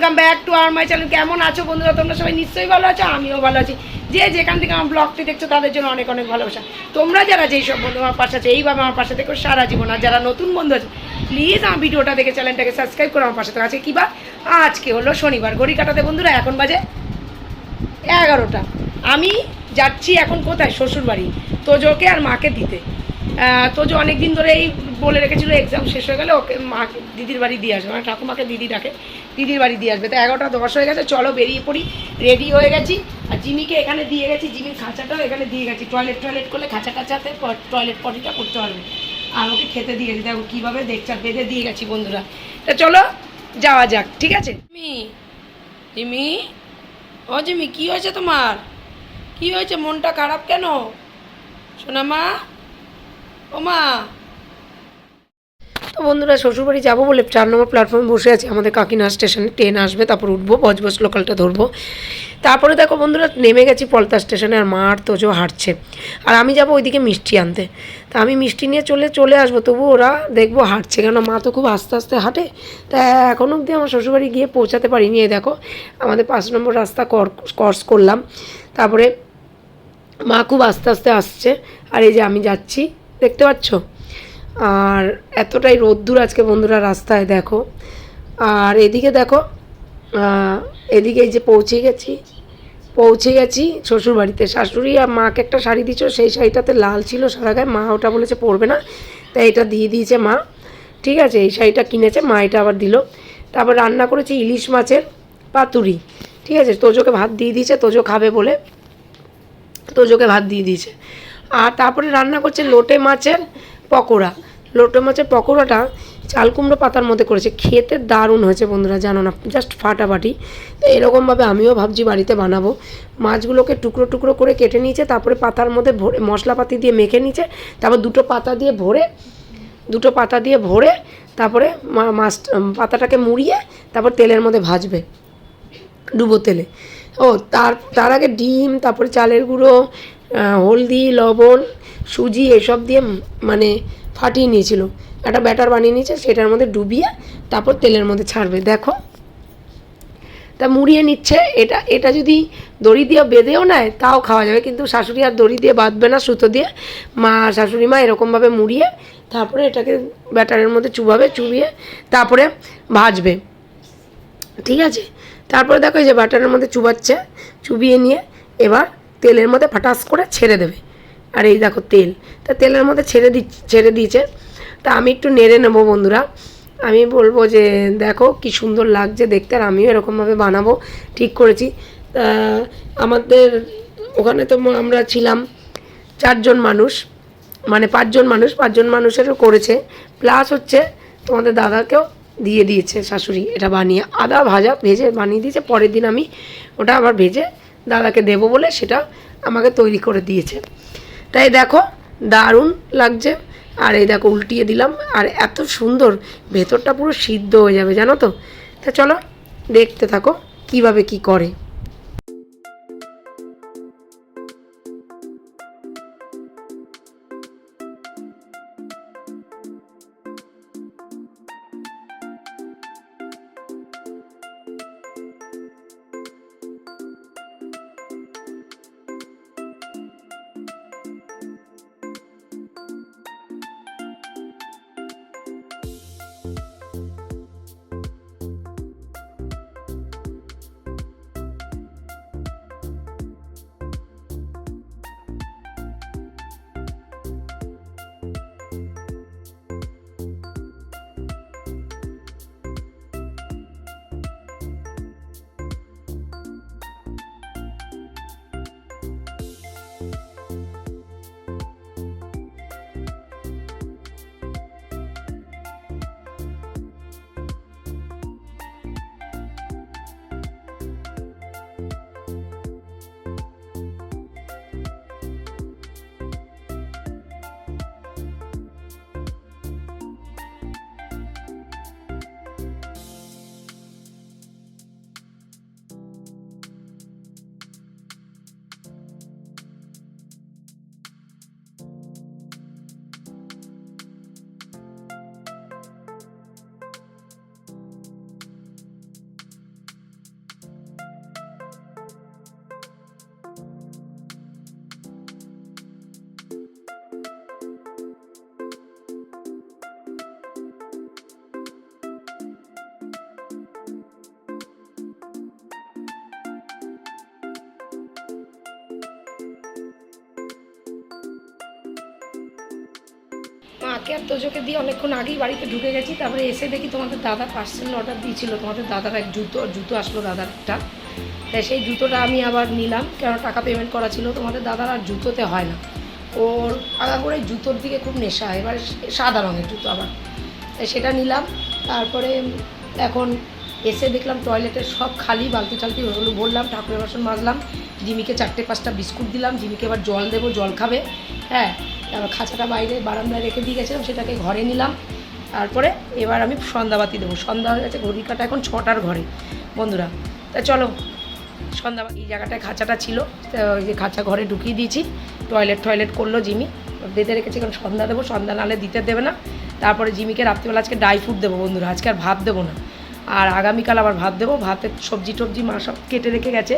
Welcome back to আর my channel কেমন আছো বন্ধুরা? তোমরা সবাই নিশ্চয়ই ভালো আছো, আমিও ভালো আছি। যে যেখান থেকে আমার ব্লগটি দেখছ, তাদের জন্য অনেক অনেক ভালোবাসা। তোমরা যারা যেই সব বন্ধু আমার পাশে আছে, এইভাবে আমার পাশে দেখো সারা জীবন। আর যারা নতুন বন্ধু আছে প্লিজ আমার ভিডিওটা দেখে চ্যানেলটাকে সাবস্ক্রাইব করে আমার পাশে থাকা আছে কি বা? আজকে হলো শনিবার, ঘড়ি কাটাতে বন্ধুরা, এখন বাজে এগারোটা। আমি যাচ্ছি এখন কোথায়? শ্বশুরবাড়ি, তোজোকে আর মাকে দিতে। তোজো অনেক দিন ধরে এই বলে রেখেছিল এক্সাম শেষ হয়ে গেলে ওকে মা দিদির বাড়ি দিয়ে আসবে। মানে ঠাকুমাকে দিদি ডাকে, দিদির বাড়ি দিয়ে আসবে। তো এগারোটা দশ হয়ে গেছে, চলো বেরিয়ে পড়ি রেডি হয়ে গেছি। আর জিমিকে এখানে দিয়ে গেছি, জিমির খাঁচাটাও এখানে দিয়ে গেছি। টয়লেট টয়লেট করলে খাঁচা খাঁচাতে টয়লেট পটিটা করতে পারবে আর ওকে খেতে দিয়ে গেছি। দেখো কীভাবে দেখছে বেঁধে দিয়ে গেছি বন্ধুরা। তা চলো, যাওয়া যাক, ঠিক আছে? জিমি জিমি, ও জিমি, কী হয়েছে তোমার? কি হয়েছে, মনটা খারাপ কেন? শোনা মা ও মা তো বন্ধুরা শ্বশুরবাড়ি যাব বলে চার নম্বর প্ল্যাটফর্মে বসে আছি। আমাদের কাকিনা স্টেশনে ট্রেন আসবে, তারপর উঠবো বজবজ লোকালটা ধরবো। তারপরে দেখো বন্ধুরা, নেমে গেছি পলতা স্টেশনে আর মা আর তোজো হাঁটছে। আর আমি যাব ওইদিকে মিষ্টি আনতে। তা আমি মিষ্টি নিয়ে চলে চলে আসব, তবু ওরা দেখব হাঁটছে কেন? মা তো খুব আস্তে আস্তে হাঁটে। তা এখন অবধি আমার শ্বশুরবাড়ি গিয়ে পৌঁছাতে পারিনি দেখো। আমাদের পাঁচ নম্বর রাস্তা ক্রস করলাম। তারপরে মা খুব আস্তে আস্তে আসছে। আর এই যে আমি যাচ্ছি, দেখতে পাচ্ছ? আর এতটাই রোদ্দুর আজকে বন্ধুরা রাস্তায়, দেখো। আর এদিকে দেখো এদিকে যে পৌঁছে গেছি পৌঁছে গেছি শ্বশুর বাড়িতে শাশুড়ি আর মাকে একটা শাড়ি দিচ্ছ সেই শাড়িটাতে লাল ছিল সারা গায়ে, মা ওটা বলেছে পরবে না, তাই এটা দিয়ে দিয়েছে মা। ঠিক আছে, এই শাড়িটা কিনেছে, মা এটা আবার দিল। তারপর রান্না করেছি ইলিশ মাছের পাতুরি। ঠিক আছে, তোজোকে ভাত দিয়ে দিয়েছে, তোজো খাবে বলে তোজোকে ভাত দিয়ে দিয়েছে। আর তারপরে রান্না করছে লোটে মাছের পকোড়া। লোটে মাছের পকোড়াটা চাল কুমড়ো পাতার মধ্যে করেছে। খেতে দারুণ হয়েছে বন্ধুরা, জানো না জাস্ট ফাটাফাটি। তো এরকমভাবে আমিও ভাবছি বাড়িতে বানাবো। মাছগুলোকে টুকরো টুকরো করে কেটে নিয়েছে, তারপরে পাতার মধ্যে ভরে মশলাপাতি দিয়ে মেখে নিয়েছে, তারপর দুটো পাতা দিয়ে ভরে, দুটো পাতা দিয়ে ভরে, তারপরে মাছ পাতাটাকে মুড়িয়ে, তারপর তেলের মধ্যে ভাজবে, ডুবো তেলে। ও, তার তার আগে ডিম, তারপরে চালের গুঁড়ো হলদি, লবণ সুজি এসব দিয়ে মানে ফাটিয়ে নিয়েছিল। একটা ব্যাটার বানিয়ে নিয়েছে, সেটার মধ্যে ডুবিয়ে তারপর তেলের মধ্যে ছাড়বে। দেখো। তা মুড়িয়ে নিচ্ছে। এটা এটা যদি দড়ি দিয়ে বেঁধেও নেয়, তাও খাওয়া যাবে। কিন্তু শাশুড়ি আর দড়ি দিয়ে বাঁধবে না, সুতো দিয়ে। মা, শাশুড়ি মা এরকমভাবে মুড়িয়ে তারপরে এটাকে ব্যাটারের মধ্যে চুবাবে, চুবিয়ে তারপরে ভাজবে। ঠিক আছে? তারপরে দেখো এই যে ব্যাটারের মধ্যে চুবাচ্ছে, চুবিয়ে নিয়ে এবার তেলের মধ্যে ফাটাস করে ছেড়ে দেবে। আর এই দেখো তেল। তা তেলের মধ্যে ছেড়ে দি, ছেড়ে দিয়েছে। তা আমি একটু নেড়ে নেব বন্ধুরা। আমি বলব যে, দেখো কি সুন্দর লাগছে দেখতে, আর আমিও এরকমভাবে বানাবো। ঠিক করেছি। তা আমাদের ওখানে তো আমরা ছিলাম চারজন মানুষ। মানে পাঁচজন মানুষ, পাঁচজন মানুষেরও করেছে। প্লাস হচ্ছে তোমাদের দাদাকেও দিয়ে দিয়েছে শাশুড়ি এটা বানিয়ে। আদা ভাজা ভেজে বানিয়ে দিয়েছে। পরের দিন আমি ওটা আবার ভেজে দাদাকে দেবো বলে সেটা আমাকে তৈরি করে দিয়েছে। তাই দেখো, দারুণ লাগছে। আর এই দেখো, উল্টিয়ে দিলাম। আর এত সুন্দর, ভেতরটা পুরো সিদ্ধ হয়ে যাবে, জানো তো? তা চলো, দেখতে থাকো, কীভাবে কি করে। মাকে আর তোজোকে দিয়ে অনেকক্ষণ আগেই বাড়িতে ঢুকে গেছি, তারপরে এসে দেখি তোমাদের দাদা পার্সেল অর্ডার দিয়েছিল। তোমাদের দাদার এক জুতো জুতো আসলো দাদারটা। তাই সেই জুতোটা আমি আবার নিলাম কেন টাকা পেমেন্ট করা ছিল। তোমাদের দাদার আর জুতোতে হয় না। ওর আগা করে জুতোর দিকে খুব নেশা, এবার সাদা রঙের জুতো আবার। তাই সেটা নিলাম, তারপরে এখন এসে দেখলাম টয়লেটের সব খালি, বালতি টালতি ওগুলো বললাম ঠাকুরের বাসন মাজলাম, জিমিকে চারটে পাঁচটা বিস্কুট দিলাম, জিমিকে এবার জল দেবো, জল খাবে। হ্যাঁ তারপর খাঁচাটা বাইরে বারান্দায় রেখে দিয়ে গেছিলাম, সেটাকে ঘরে নিলাম। তারপরে এবার আমি সন্ধ্যাবাতি দেবো। সন্ধ্যা হয়ে গেছে, ঘড়ির কাটা এখন ছটার ঘরে। বন্ধুরা, তা চলো, সন্ধ্যা এই জায়গাটায় খাঁচাটা ছিল। ওই যে খাঁচা ঘরে ঢুকিয়ে দিয়েছি। টয়লেট টয়লেট করল জিমি। বেঁধে রেখেছি, কারণ সন্ধ্যা দেবো, সন্ধ্যা নালে দিতে দেবে না। তারপরে জিমিকে রাত্রিবেলা আজকে ড্রাই ফ্রুট দেবো বন্ধুরা, আজকে আর ভাত দেবো না। আর আগামীকাল আবার ভাত দেবো। ভাতের সবজি টবজি মা সব কেটে রেখে গেছে।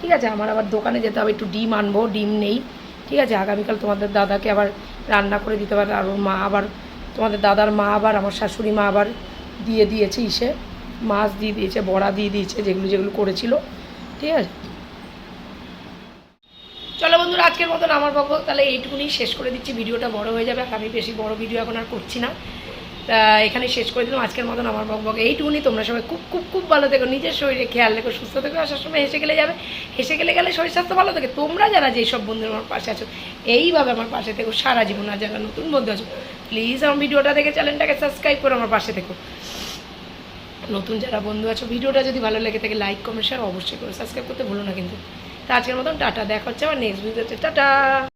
ঠিক আছে, আমার আবার দোকানে যেতে হবে, একটু ডিম আনব, ডিম নেই। ঠিক আছে, আগামীকাল তোমাদের দাদাকে আবার রান্না করে দিতে পারে, আর ওর মা আবার, তোমাদের দাদার মা আবার, আমার শাশুড়ি মা আবার দিয়ে দিয়েছে ইসে, মাছ দিয়ে দিয়েছে, বড়া দিয়ে দিয়েছে, যেগুলো যেগুলো করেছিল, ঠিক আছে? চলো বন্ধুরা, আজকের মতন আমার পক্ষ তাহলে এইটুকুনি শেষ করে দিচ্ছি, ভিডিওটা বড় হয়ে যাবে, আর আমি বেশি বড় ভিডিও এখন আর করছি না। তা এখানে শেষ করে দিলাম। আজকের মতন আমার বক বকবক এইটুকুনি তোমরা সবাই খুব খুব খুব ভালো থেকো। নিজের শরীরে খেয়াল রেখো, সুস্থ থেকো। আসার সময় হেসে গেলে যাবে। হেসে গেলে গেলে শরীর স্বাস্থ্য ভালো থাকে। তোমরা যারা যেই সব বন্ধুরা আমার পাশে আছো, এইভাবে আমার পাশে থেকো। সারা জীবন আর যারা নতুন বন্ধু আছো প্লিজ আমার ভিডিওটা দেখে চ্যানেলটাকে সাবস্ক্রাইব করে আমার পাশে থেকো। নতুন যারা বন্ধু আছো, ভিডিওটা যদি ভালো লেগে থাকে লাইক কমেন্ট শেয়ার অবশ্যই করে। সাবস্ক্রাইব করতে ভুলো না কিন্তু। তা আজকের মতন টাটা। দেখা হচ্ছে আমার নেক্সট ভিডিওতে টাটা!